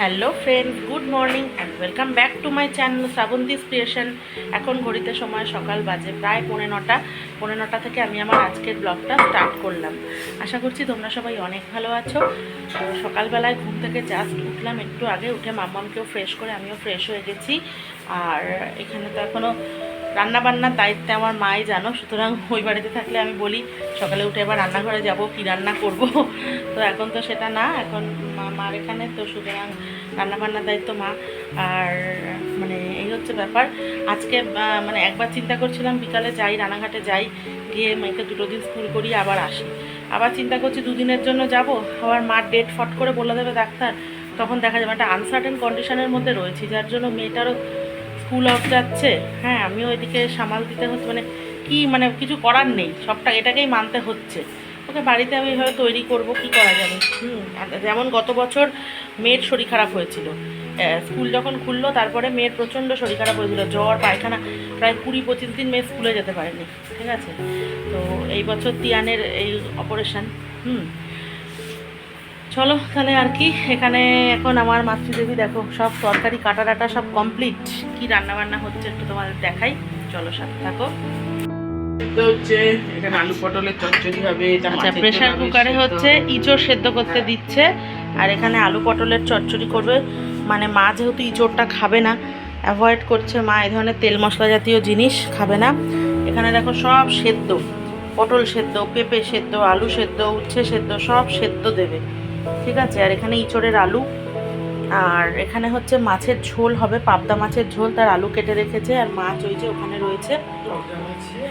Hello friends, good morning and welcome back to my channel Shrabanti's creation এখন ঘড়িতে সময় সকাল বাজে, প্রায় পনেরো নটা। পনেরো নটা থেকে আমি আমার আজকের ব্লগটা স্টার্ট করলাম। আশা করছি তোমরা সবাই অনেক ভালো আছো। তো সকালবেলায় ঘুম থেকে জাস্ট উঠলাম, একটু আগে উঠে মাম্মামকেও ফ্রেশ করে আমিও ফ্রেশ হয়ে গেছি। আর এখানে তো এখনও রান্না বান্নার দায়িত্বে আমার মাই জানো, সুতরাং ওই বাড়িতে থাকলে আমি বলি, সকালে উঠে এবার রান্নাঘরে যাব, কি রান্না করব? তো এখন তো সেটা না, এখন মার এখানে, তো সুতরাং রান্না বান্নার দায়িত্ব মা। আর মানে এই হচ্ছে ব্যাপার। আজকে মানে একবার চিন্তা করছিলাম বিকালে যাই রানাঘাটে যাই, গিয়ে মেয়েকে দুটো দিন স্কুল করি আবার আসি। আবার চিন্তা করছি দুদিনের জন্য যাব, আবার মার ডেট ফট করে বলে দেবে ডাক্তার, তখন দেখা যাবে একটা আনসার্টেন কন্ডিশনের মধ্যে রয়েছি, যার জন্য মেয়েটারও স্কুল অফ যাচ্ছে হ্যাঁ আমিও এদিকে সামাল দিতে হচ্ছে মানে কি মানে কিছু করার নেই, সবটা এটাকেই মানতে হচ্ছে। ওকে, বাড়িতে আমি এভাবে তৈরি করব, কি করা যাবে? হুম যেমন গত বছর মেয়ের শরীর খারাপ হয়েছিল স্কুল যখন খুললো, তারপরে মেয়ের প্রচণ্ড শরীর খারাপ হয়েছিল, জ্বর, পায়খানা, প্রায় কুড়ি পঁচিশ দিন মেয়ে স্কুলে যেতে পারেনি, ঠিক আছে? তো এই বছর তিয়ানের এই অপারেশন হুম চলো তাহলে আর কি এখানে এখন আমার মাতৃদেবী দেখো সব তরকারি কাটা টাটা সব কমপ্লিট কি রান্না বান্না হচ্ছে একটু তোমাদের দেখাই। চলো সাথে থাকো। হচ্ছে এখানে আলু পটলের চচ্চড়ি হবে আচ্ছা কুকারে হচ্ছে হবে। ইঁচড় সেদ্ধ করতে দিচ্ছে আর এখানে আলু পটলের চচ্চড়ি করবে। মানে মা যেহেতু ইঁচড়টা খাবে না অ্যাভয়েড করছে মা এই ধরনের তেল মশলা জাতীয় জিনিস খাবে না। এখানে দেখো সব সেদ্ধ পটল সেদ্ধ পেঁপে সেদ্ধ আলু সেদ্ধ উচ্ছে সেদ্ধ সব সেদ্ধ দেবে। ঠিক আছে? আর এখানে ইঁচড়ের আলু। আর এখানে হচ্ছে মাছের ঝোল হবে পাবদা মাছের ঝোল। তার আলু কেটে রেখেছে আর মাছ ওই যে ওখানে রয়েছে।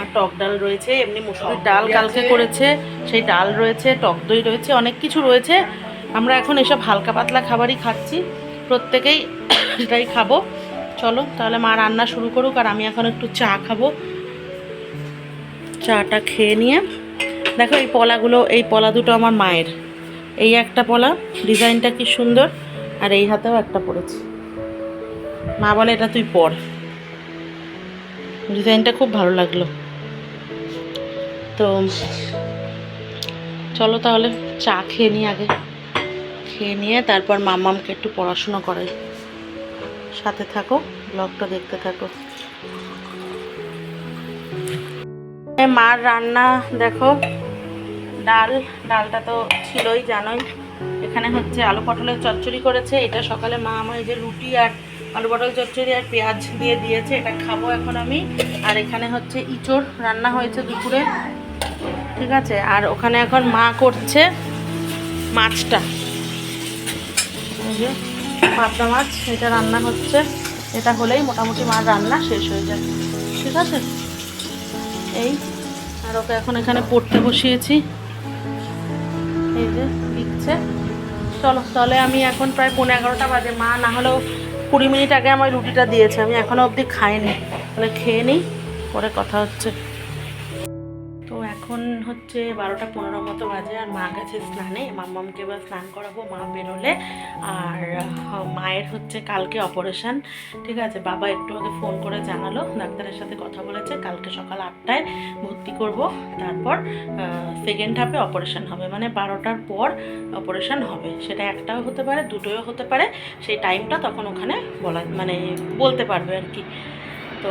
আর টক ডাল রয়েছে এমনি মুসুরির ডাল কালকে করেছে সেই ডাল রয়েছে টক দই রয়েছে অনেক কিছু রয়েছে। আমরা এখন এসব হালকা পাতলা খাবারই খাচ্ছি। প্রত্যেকেই এটাই খাব। চলো তাহলে মা রান্না শুরু করুক আর আমি এখন একটু চা খাব। চাটা খেয়ে নিয়ে। দেখো এই পলাগুলো এই পলা দুটো আমার মায়ের। এই একটা পলা, ডিজাইনটা কি সুন্দর, আর এই হাতেও একটা পড়েছে মা বলে, এটা তুই পর। ডিজাইনটা খুব ভালো লাগল। তো চলো তাহলে চা খেয়ে নিই আগে। খেয়ে নিয়ে তারপর মাম্মামকে একটু পড়াশুনো করাই। সাথে থাকো, ব্লগটা দেখতে থাকো। মার রান্না, দেখো। ডাল, ডালটা তো ছিলই, জানোই। এখানে হচ্ছে আলু পটলের চচ্চড়ি করেছে। এটা সকালে মা আমার এই যে রুটি আর আলু পটল চচ্চড়ি আর পেঁয়াজ দিয়ে দিয়েছে, এটা খাব এখন আমি। আর এখানে হচ্ছে ইঁচড় রান্না হয়েছে দুপুরে। ঠিক আছে? আর ওখানে এখন মা করছে মাছটা। পাবদা মাছ, এটা রান্না হচ্ছে। এটা হলেই মোটামুটি মার রান্না শেষ হয়ে যায়। ঠিক আছে? এই, আর ওকে এখন এখানে পড়তে বসিয়েছি। এই যে দিচ্ছে। চলো, তাহলে আমি এখন প্রায় পনেরো এগারোটা বাজে। মা, না হলেও কুড়ি মিনিট আগে আমার রুটিটা দিয়েছে। আমি এখনও অবধি খাইনি। তাহলে খেয়ে নিই, পরে কথা হচ্ছে। তো এখন হচ্ছে বারোটা পনেরো মতো বাজে আর মা গেছে স্নানে। মাম্মামকে এবার স্নান করাবো, মা বেরোলে। আর মায়ের হচ্ছে কালকে অপারেশন, ঠিক আছে? বাবা একটু আগে ফোন করে জানালো, ডাক্তারের সাথে কথা বলেছে, কালকে সকাল আটটায় ভর্তি করব। তারপর সেকেন্ড হাফে অপারেশান হবে মানে বারোটার পর অপারেশন হবে। সেটা একটাও হতে পারে, দুটোও হতে পারে। সেই টাইমটা তখন ওখানে বলা মানে বলতে পারবে আর কি। তো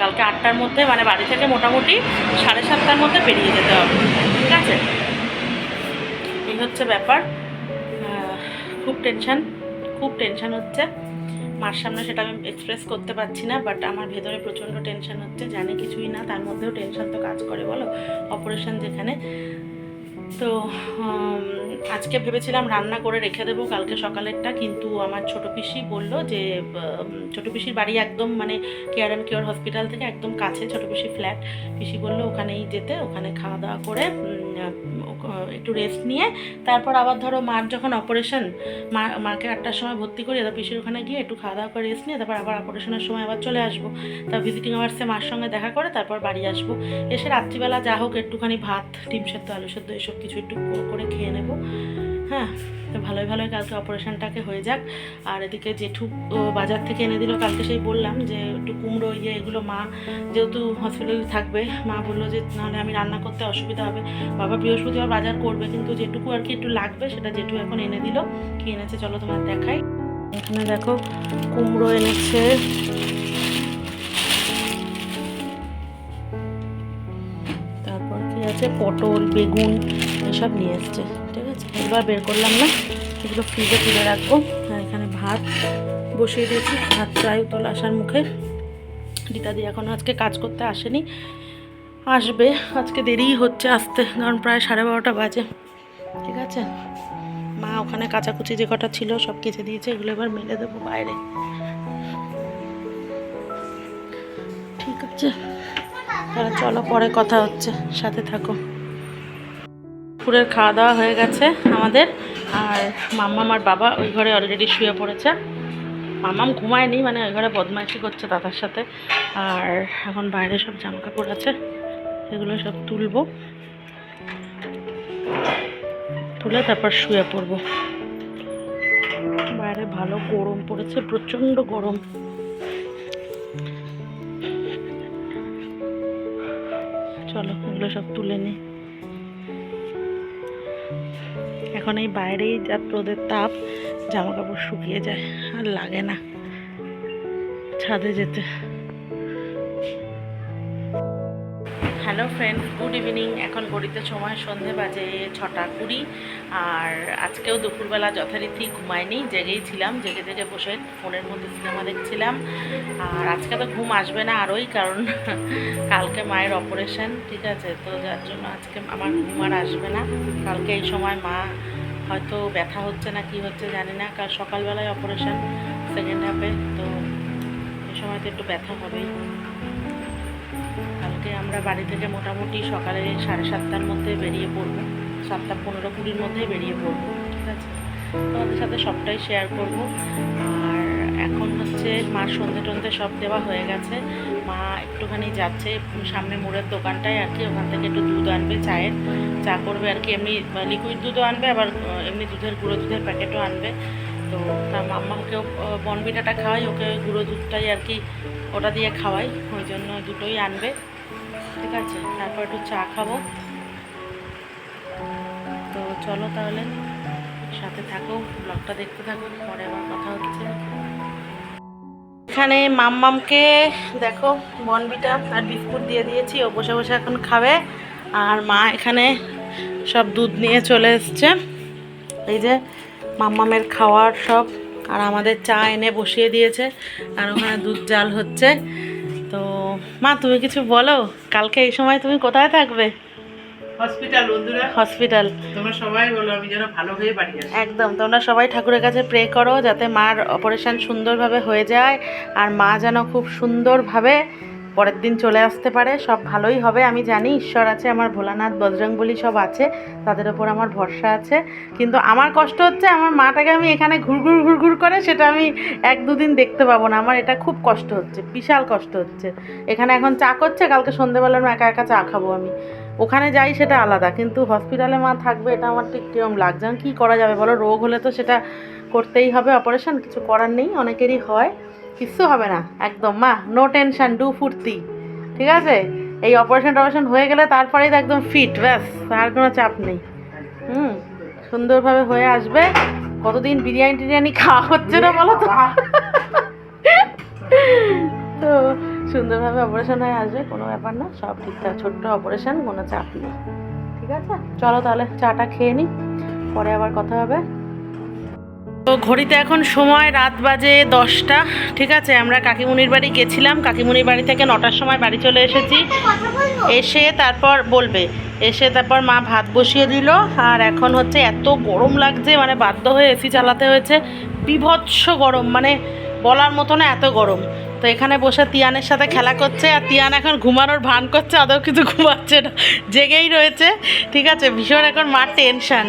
কালকে আটটার মধ্যে মানে বাড়ি থেকে মোটামুটি সাড়ে সাতটার মধ্যে বেরিয়ে যেতে হবে, ঠিক আছে? এই হচ্ছে ব্যাপার। খুব টেনশন খুব টেনশন হচ্ছে। মার সামনে সেটা আমি এক্সপ্রেস করতে পারছি না বাট আমার ভেতরে প্রচণ্ড টেনশন হচ্ছে, জানি কিছুই না, তার মধ্যেও টেনশন তো কাজ করে, বলো? অপারেশন যেখানে। তো আজকে ভেবেছিলাম রান্না করে রেখে দেবো কালকে সকালেরটা, কিন্তু আমার ছোট পিসি বলল যে ছোট পিসির বাড়ি একদম মানে কেয়ার অ্যান্ড কেয়ার হসপিটাল থেকে একদম কাছে, ছোট পিসি ফ্ল্যাট পিসি বলল, ওখানেই যেতে, ওখানে খাওয়া দাওয়া করে একটু রেস্ট নিয়ে, তারপর আবার ধরো মার যখন অপারেশন মা, মাকে আটটার সময় ভর্তি করি তারপর পিসির ওখানে গিয়ে একটু খাওয়া দাওয়া করে রেস্ট নিয়ে, তারপর আবার অপারেশনের সময় আবার চলে আসব। তা ভিজিটিং আওয়ার্সে মার সঙ্গে দেখা করে, তারপর বাড়ি আসব। এসে রাত্রিবেলা যা হোক একটুখানি ভাত, ডিম সেদ্ধ, আলু সেদ্ধ, এসব কিছু একটু করে খেয়ে নেব। হ্যাঁ তো ভালোই ভালোই কালকে অপারেশনটাকে হয়ে যাক। আর এদিকে জেঠু বাজার থেকে এনে দিল, কালকে সেই বললাম যে একটু কুমড়ো ইয়ে এগুলো মা যেহেতু হসপিটালে থাকবে, মা বলল যে নাহলে আমি রান্না করতে অসুবিধা হবে। বাবা বৃহস্পতিবার বাজার করবে, কিন্তু যেটুকু আর কি একটু লাগবে সেটা জেঠু এখন এনে দিল। কি এনেছে চলো তোমার দেখাই। এখানে দেখো কুমড়ো এনেছে। তারপর কি আছে? পটল, বেগুন, এসব নিয়ে এসছে। এবার বের করলাম না, এগুলো ফ্রিজে তুলে রাখব। আর এখানে ভাত বসিয়ে দিয়েছি, ভাত প্রায় উতল আসার মুখে। রীতাদি এখনও আজকে কাজ করতে আসেনি, আসবে। আজকে দেরিই হচ্ছে আসতে, কারণ প্রায় সাড়ে বারোটা বাজে। ঠিক আছে? মা ওখানে কাচাকুচি যে কটা ছিল সব কেচে দিয়েছে, এগুলো এবার মেলে দেবো বাইরে। ঠিক আছে? তাহলে চলো, পরে কথা হচ্ছে। সাথে থাকো। দুপুরের খাওয়া দাওয়া হয়ে গেছে আমাদের। আর মাম্মা আমার বাবা ওই ঘরে অলরেডি শুয়ে পড়েছে। মামাম ঘুমায়নি মানে ওই ঘরে বদমাইশি করছে দাদার সাথে। আর এখন বাইরে সব জামা কাপড় আছে এগুলো সব তুলবো। তুলে তারপর শুয়ে পড়ব। বাইরে ভালো গরম পড়েছে, প্রচণ্ড গরম। চলো এগুলো সব তুলে নিই এখন এই বাইরেই যা রোদের তাপ জামা কাপড় শুকিয়ে যায়, আর লাগে না ছাদে যেতে। হ্যালো ফ্রেন্ডস গুড ইভিনিং এখন ঘড়িতে সময় সন্ধে বাজে ছটা কুড়ি, আর আজকেও দুপুরবেলা যথারীতি ঘুমাইনি, জেগেই ছিলাম, জেগে জেগে বসে ফোনের মধ্যে সিনেমা দেখছিলাম। আর আজকে তো ঘুম আসবে না আরোই, কারণ কালকে মায়ের অপারেশন, ঠিক আছে? তো যার জন্য আজকে আমার ঘুম আর আসবে না। কালকে এই সময় মা হয়তো ব্যথা হচ্ছে না, কি হচ্ছে জানি না। কাল সকালবেলায় অপারেশান সেকেন্ড হাফে তো এ সময় তো একটু ব্যথা হবে কালকে আমরা বাড়ি থেকে মোটামুটি সকালে সাড়ে সাতটার মধ্যে বেরিয়ে পড়ব, সাতটা পনেরো কুড়ির মধ্যেই বেরিয়ে পড়ব, ঠিক আছে? তোমাদের সাথে সবটাই শেয়ার করব। এখন হচ্ছে মা সন্ধে টন্ধে সব দেওয়া হয়ে গেছে। মা একটুখানি যাচ্ছে, সামনে মোড়ের দোকানটায় আর কি, ওখান থেকে একটু দুধ আনবে, চায়ের। চা করবে আর কি, এমনি লিকুইড দুধও আনবে, আবার এমনি দুধের গুঁড়ো দুধের প্যাকেটও আনবে। তো তার মাম্মাকেও বনবিটাটা খাওয়াই, ওকে ওই গুঁড়ো দুধটাই আর কি ওটা দিয়ে খাওয়াই, ওই জন্য দুটোই আনবে। ঠিক আছে, তারপর একটু চা খাব। তো চলো তাহলে, সাথে থাকো, ব্লগটা দেখতে থাকো, পরে আবার কথা হচ্ছে। এখানে মাম্মামকে, দেখো, বনবিটা আর বিস্কুট দিয়ে দিয়েছি, ও বসে বসে এখন খাবে। আর মা এখানে সব দুধ নিয়ে চলে এসছে। এই যে মাম্মামের খাওয়ার সব, আর আমাদের চা এনে বসিয়ে দিয়েছে, আর ওখানে দুধ জাল হচ্ছে। তো মা, তুমি কিছু বলো? কালকে এই সময় তুমি কোথায় থাকবে? হসপিটাল বন্ধুরা। হসপিটাল তোমরা সবাই বলো আমি যেন ভালো হয়ে বাড়ি আসি একদম তোমরা সবাই ঠাকুরের কাছে প্রে করো যাতে মার অপারেশন সুন্দরভাবে হয়ে যায় আর মা যেন খুব সুন্দরভাবে পরের দিন চলে আসতে পারে। সব ভালোই হবে আমি জানি ঈশ্বর আছে আমার ভোলানাথ বজরংবলী সব আছে তাদের ওপর আমার ভরসা আছে। কিন্তু আমার কষ্ট হচ্ছে আমার মাটাকে আমি এখানে ঘুরঘুর ঘুরঘুর করে সেটা আমি এক দুদিন দেখতে পাবো না। আমার এটা খুব কষ্ট হচ্ছে বিশাল কষ্ট হচ্ছে। এখানে এখন চা করছে কালকে সন্ধেবেলা একা একা চা খাব আমি। ওখানে যাই সেটা আলাদা কিন্তু হসপিটালে মা থাকবে এটা আমার ঠিক কিরম লাগছে আমি কী করা যাবে বলো? রোগ হলে তো সেটা করতেই হবে অপারেশন কিছু করার নেই অনেকেরই হয়। কিচ্ছু হবে না একদম। মা নো টেনশন ডু ফুর্তি। ঠিক আছে? এই অপারেশন টপারেশন হয়ে গেলে তারপরেই তো একদম ফিট ব্যাস আর কোনো চাপ নেই। হুম সুন্দরভাবে হয়ে আসবে। কতদিন বিরিয়ানি টিরিয়ানি খাওয়া হচ্ছে না বলো তো? তো সুন্দরভাবে অপারেশন হয়ে আসবে, কোনো ব্যাপার না, সব ঠিকঠাক। ছোট্ট অপারেশন কোনো চাপ নেই। ঠিক আছে? চলো তাহলে, চাটা খেয়ে নিই পরে আবার কথা হবে। তো ঘড়িতে এখন সময় রাত বাজে দশটা, ঠিক আছে? আমরা কাকিমুনির বাড়ি গেছিলাম, কাকিমুনির বাড়ি থেকে নটার সময় বাড়ি চলে এসেছি। এসে তারপর বলবে, এসে তারপর মা ভাত বসিয়ে দিল, আর এখন হচ্ছে এত গরম লাগছে মানে বাধ্য হয়ে এসি চালাতে হয়েছে। বিভৎস গরম মানে বলার মতো না এত গরম। তো এখানে বসে তিয়ানের সাথে খেলা করছে, আর তিয়ান এখন ঘুমানোর ভান করছে, আদৌ কিন্তু ঘুমাচ্ছে না, জেগেই রয়েছে। ঠিক আছে, ভীষণ এখন মার টেনশন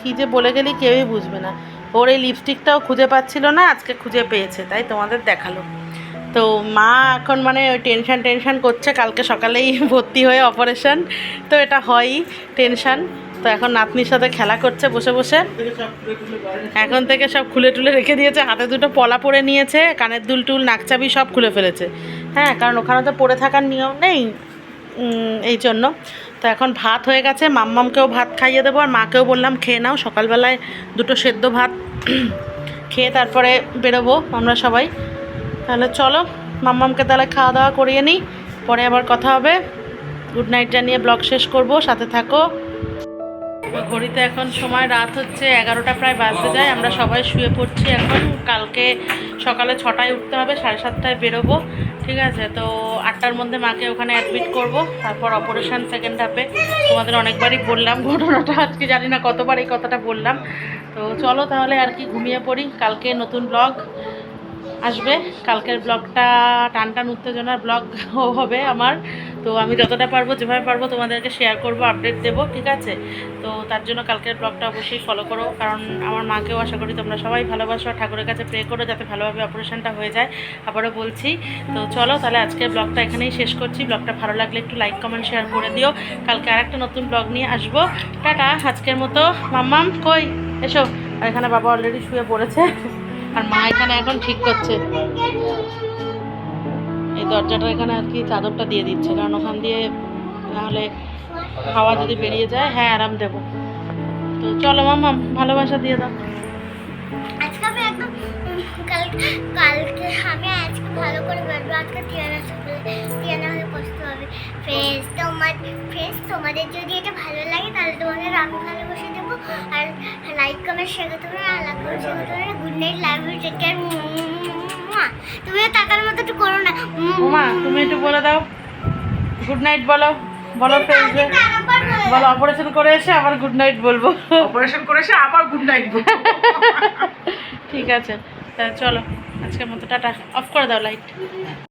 কি যে বলে গেলি কেউই বুঝবে না। ওর এই লিপস্টিকটাও খুঁজে পাচ্ছিল না, আজকে খুঁজে পেয়েছে, তাই তোমাদের দেখাল। তো মা এখন মানে ওই টেনশন টেনশন করছে, কালকে সকালেই ভর্তি হয়ে অপারেশন তো এটা হয়ই টেনশন তো এখন নাতনির সাথে খেলা করছে বসে বসে। এখন থেকে সব খুলে টুলে রেখে দিয়েছে, হাতে দুটো পলা পরে নিয়েছে, কানের দুল টুল নাকচাবি সব খুলে ফেলেছে। হ্যাঁ কারণ ওখানে তো পড়ে থাকার নিয়ম নেই এই জন্য। তো এখন ভাত হয়ে গেছে, মাম্মামকেও ভাত খাইয়ে দেবো, আর মাকেও বললাম, খেয়ে নাও, সকালবেলায় দুটো সেদ্ধ ভাত খেয়ে তারপরে বেরোবো আমরা সবাই। তাহলে চলো, মাম্মামকে তাহলে খাওয়া দাওয়া করিয়ে নিই, পরে আবার কথা হবে। গুড নাইট জানিয়ে ব্লগ শেষ করব, সাথে থাকো। ঘড়িতে এখন সময়, রাত হচ্ছে এগারোটা, প্রায় বাজতে যায়। আমরা সবাই শুয়ে পড়ছি এখন। কালকে সকালে ছটায় উঠতে হবে, সাড়ে সাতটায় বেরোবো, ঠিক আছে? তো আটটার মধ্যে মাকে ওখানে অ্যাডমিট করব। তারপর অপারেশন সেকেন্ড হাফে তোমাদের অনেকবারই বললাম, ঘটনাটা আজকে জানি না কতবার এই কথাটা বললাম। তো চলো তাহলে আর কি ঘুমিয়ে পড়ি। কালকে নতুন ব্লগ আসবে। কালকের ব্লগটা টান টান উত্তেজনার ব্লগ হবে আমার। তো আমি যতটা পারব, যেভাবে পারব তোমাদেরকে শেয়ার করব আপডেট দেবো, ঠিক আছে? তো তার জন্য কালকের ব্লগটা অবশ্যই ফলো করো। কারণ আমার মাকেও আশা করি তোমরা সবাই ভালোবাসো ঠাকুরের কাছে প্রে করো যাতে ভালোভাবে অপারেশনটা হয়ে যায়। আবারও বলছি, তো চলো তাহলে আজকের ব্লগটা এখানেই শেষ করছি। ব্লগটা ভালো লাগলে একটু লাইক কমেন্ট শেয়ার করে দিও। কালকে আর একটা নতুন ব্লগ নিয়ে আসব। টাটা, আজকের মতো। মাম্মাম, কই? এসো। আর এখানে বাবা অলরেডি শুয়ে পড়েছে। আর মা এখানে এখন ঠিক করছে। এই দরজাটা এখানে আর কি চাদরটা দিয়ে দিচ্ছে কারণ ওখান দিয়ে নাহলে হাওয়া যদি বেরিয়ে যায় হ্যাঁ আরাম দেবো। তো চলো মামা ভালোবাসা দিয়ে দাও। আজকে আমি একদম উম, কাল কালকে আমি আজকে ভালো করে ফ্রেন্ডস তোমাদের যদি এটা ভালো লাগে তাহলে তোমাদের আমি ভালোবাসা দেবো। করতে পারো good night love you take care তুমিও টাকার মতো একটু করো না মামা তুমি একটু বলে দাও। গুড নাইট বলো বলো আবার বলো অপারেশন করে এসে আবার গুড নাইট বলব। অপারেশন করেছে আবার গুড নাইট ঠিক আছে তা চলো আজকের মতো টাটা। অফ করে দাও লাইট